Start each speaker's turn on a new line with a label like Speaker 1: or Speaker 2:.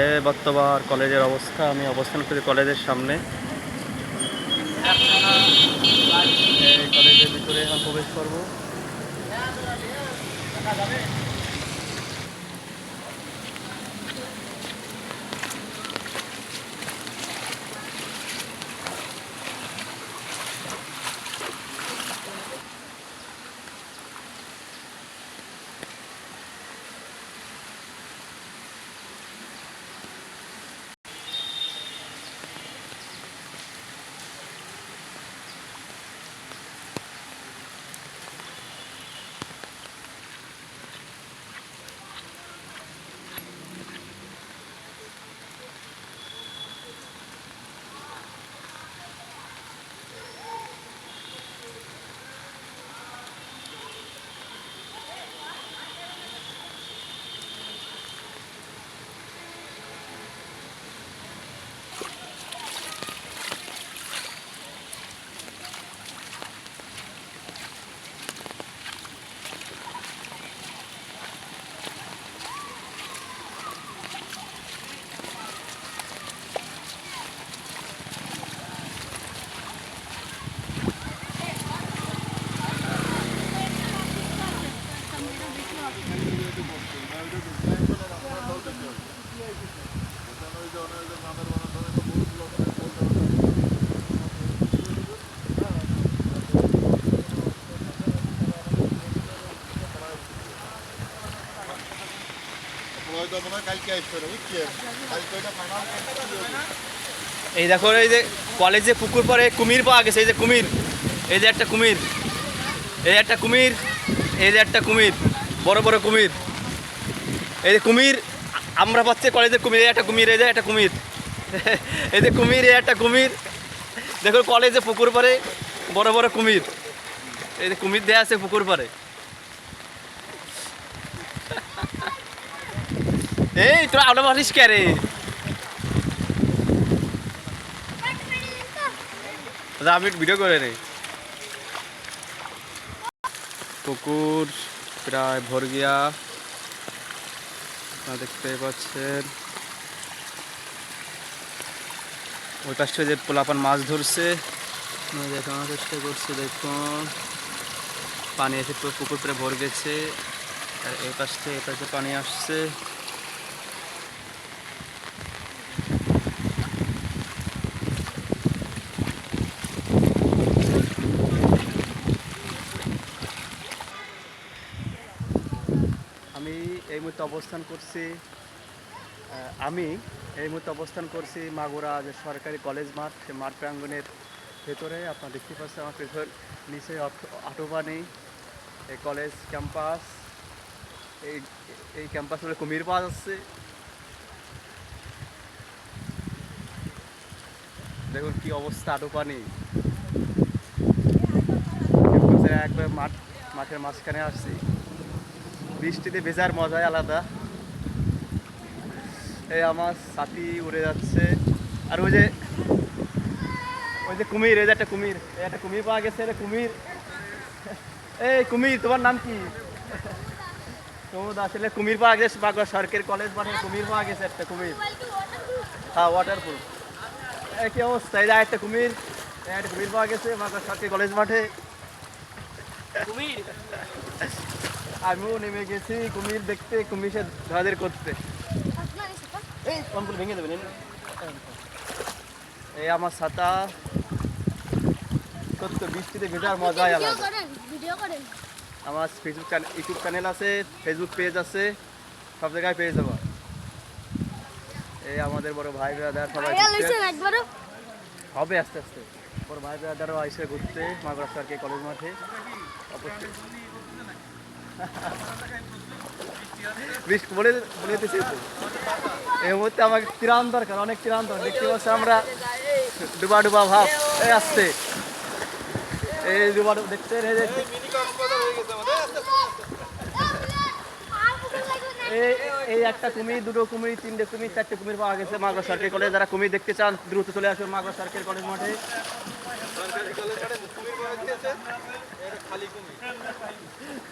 Speaker 1: এ বর্তমান কলেজের অবস্থা আমি অবস্থান করি কলেজের সামনে। কলেজের ভিতরে এখন প্রবেশ করব। এই দেখো, এই যে কলেজে পুকুর পরে কুমির পাওয়া গেছে, এই যে কুমির, এই যে একটা কুমির, এই একটা কুমির, এই যে একটা কুমির, বড় বড় কুমির। এই যে কুমির, আমরা পাচ্ছি কলেজে কুমির একটা কুমির, এই যে একটা কুমির। এই যে কুমির, এই একটা কুমির। দেখো কলেজে পুকুর পারে বড় বড় কুমির। এই যে কুমির দেয়া আছে পুকুর পারে এই, তোরা আলো মারিস কে রে? দাদা আমি ভিডিও করে নেই। পুকুর প্রায় ভর গিয়া আপনারা দেখতে পাচ্ছেন। ওই পাশটা যে পোলাপান মাছ ধরছে দেখানোর চেষ্টা করছে, দেখুন। পানি এসে পুকুর প্রায় ভর গেছে, আর এই পাশ থেকে এই পাশে পানি আসছে আমি এই মুহূর্তে অবস্থান করছি আমি এই মুহূর্তে অবস্থান করছি মাগুরা যে সরকারি কলেজ মাঠ, সে মাঠ প্রাঙ্গণের ভেতরে। আপনারা দেখতে পাচ্ছেন আমার পেছর নিচে আটোবানি এই কলেজ ক্যাম্পাস। এই এই ক্যাম্পাসে কুমির পাওয়া যাচ্ছে দেখুন কি অবস্থা আটোপানি একবার মাঠ, মাঠের মাঝখানে আসছি। বৃষ্টিতে ভেজার মজাই আলাদা। এই আমার সাথী উড়ে যাচ্ছে। আর ওই যে ওই যে কুমির, এই যে একটা কুমির, এই একটা কুমির পাওয়া গেছে রে কুমির। এই কুমির, তোমার নাম কি? তোমার আসলে কুমির পাওয়া গেছে বাগড়া সরকারি কলেজ মাঠে কুমির পাওয়া গেছে একটা কুমির। হ্যাঁ ওয়াটারপ্রুফ এই কি অবস্থা? এই যে একটা কুমির একটা কুমির পাওয়া গেছে বাগড়া সরকারি কলেজ মাঠে।
Speaker 2: কুমির?
Speaker 1: আমিও নেমে গেছি কুমির দেখতে কুমির ধরাদের করতে। এই কম্পুল ভেঙে দেবেন এই আমার ছাতা। সত্য বৃষ্টিতে ভেজার মজাই আলাদা। আমার ফেসবুক ইউটিউব চ্যানেল আছে ফেসবুক পেজ আছে সব জায়গায় পেয়ে যাব। এই আমাদের বড় ভাই ব্রাদার সবাই হবে আস্তে আস্তে। বড় ভাই ব্রাদারও আইসে ঘুরতে মাগুরা সরকারি কলেজ মাঠে। অবশ্যই। তো এই মুহূর্তে আমাকে ত্রাণ দরকার অনেক ত্রাণ দরকার। দেখতে পাচ্ছি আমরা ডুবা ডুবা ভাব। এই আসছে। এই ডুবা ডুবা দেখতে এই একটা কুমির দুটো কুমির তিনটে কুমির চারটে কুমির পাওয়া গেছে মাগরা সরকারি কলেজ যারা কুমির দেখতে চান দ্রুত চলে আসুন মাগরা সরকারি কলেজ মাঠে